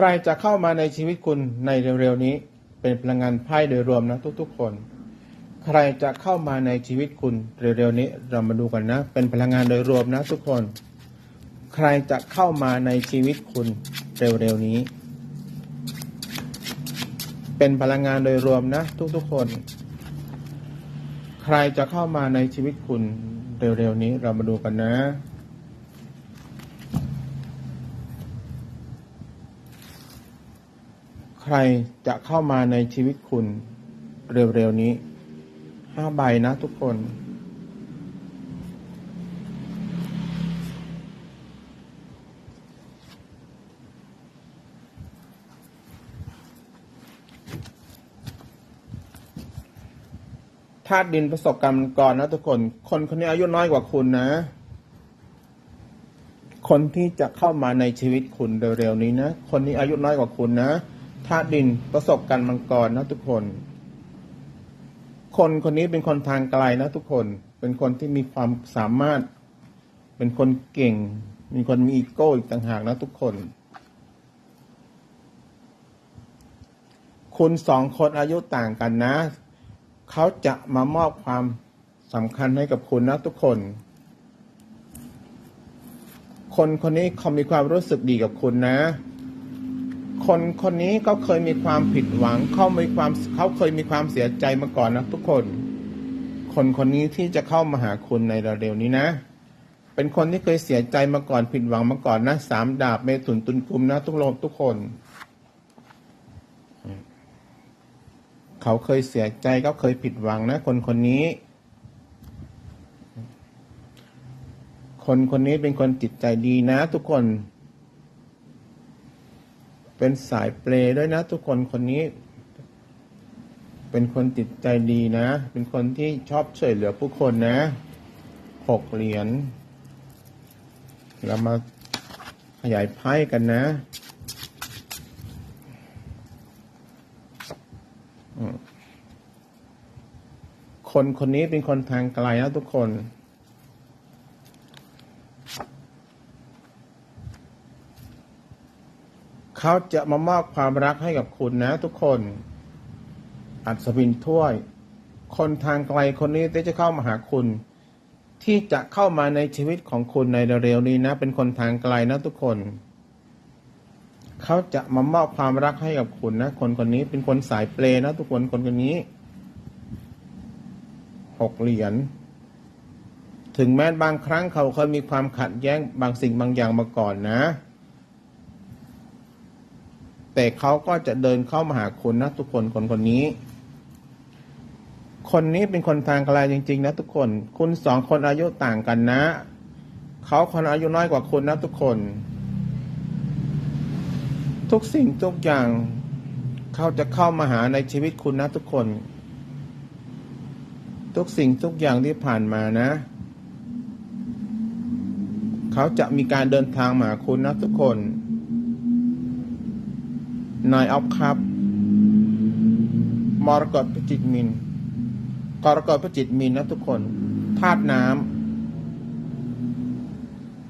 ใครจะเข้ามาในชีวิตคุณในเร็วๆนี้ เป็นพลังงานไพ่โดยรวมนะทุกๆคน ใครจะเข้ามาในชีวิตคุณเร็วๆนี้ เรามาดูกันนะ เป็นพลังงานโดยรวมนะทุกคน ใครจะเข้ามาในชีวิตคุณเร็วๆนี้ เป็นพลังงานโดยรวมนะทุกๆคน ใครจะเข้ามาในชีวิตคุณเร็วๆนี้ เรามาดูกันนะ ใครจะเข้ามาในชีวิตคุณเร็วๆนี้ห้าใบนะทุกคน ธาตุดินประสบกรรมก่อนนะทุกคน คนคนนี้อายุน้อยกว่าคุณนะ คนที่จะเข้ามาในชีวิตคุณเร็วๆนี้นะ คนนี้อายุน้อยกว่าคุณนะ ธาตุดินประสบการณ์มังกรนะทุกคน คนคนนี้เป็นคนทางไกลนะทุกคน เป็นคนที่มีความสามารถ เป็นคนเก่ง มีคนมีอีโก้อีกต่างหากนะทุกคน คุณสองคนอายุต่างกันนะ เขาจะมามอบความสำคัญให้กับคุณนะทุกคน คนคนนี้เขามีความรู้สึกดีกับคุณนะ คนคนนี้ก็เคยมีความผิดหวังเขามีความเขาเคยมีความเสียใจมาก่อนนะทุกคน คนคนนี้ที่จะเข้ามาหาคุณในเร็วๆนี้นะ เป็นคนที่เคยเสียใจมาก่อนผิดหวังมาก่อนนะสามดาบเมถุนตุนกุมนะทุกโลกทุกคน เขาเคยเสียใจเขาเคยผิดหวังนะ คนคนนี้ คนคนนี้เป็นคนจิตใจดีนะ ทุกคน เป็นสายเปลด้วยนะทุกคนคนนี้ เป็นคนจิตใจดีนะ เป็นคนที่ชอบช่วยเหลือผู้คนนะหกเหรียญเรามาขยายไพ่กันนะคนคนนี้เป็นคนทางไกลนะทุกคน เขาจะมามอบความรักให้กับคุณนะ ทุกคน อัศวินถ้วย คนทางไกลคนนี้จะเข้ามาหาคุณ ที่จะเข้ามาในชีวิตของคุณในเร็วๆนี้นะ เป็นคนทางไกลนะทุกคน เขาจะมามอบความรักให้กับคุณนะ คนคนนี้เป็นคนสายเปลนะทุกคนคนคนนี้หกเหรียญถึงแม้บางครั้งเขาเคยมีความขัดแย้งบางสิ่งบางอย่างมาก่อนนะ แต่เขาก็จะเดินเข้ามาหาคุณนะทุกคนคนคนนี้ คนนี้เป็นคนทางไกลจริง ๆ นะทุกคน คุณสองคนอายุต่างกันนะ เขาคนอายุน้อยกว่าคุณนะทุกคน ทุกสิ่งทุกอย่างเขาจะเข้ามาหาในชีวิตคุณนะทุกคน ทุกสิ่งทุกอย่างที่ผ่านมานะ เขาจะมีการเดินทางมาหาคุณนะทุกคน นายออฟครับ มรกตพจิตมินกรกตพจิตมินนะทุกคนธาตุน้ำ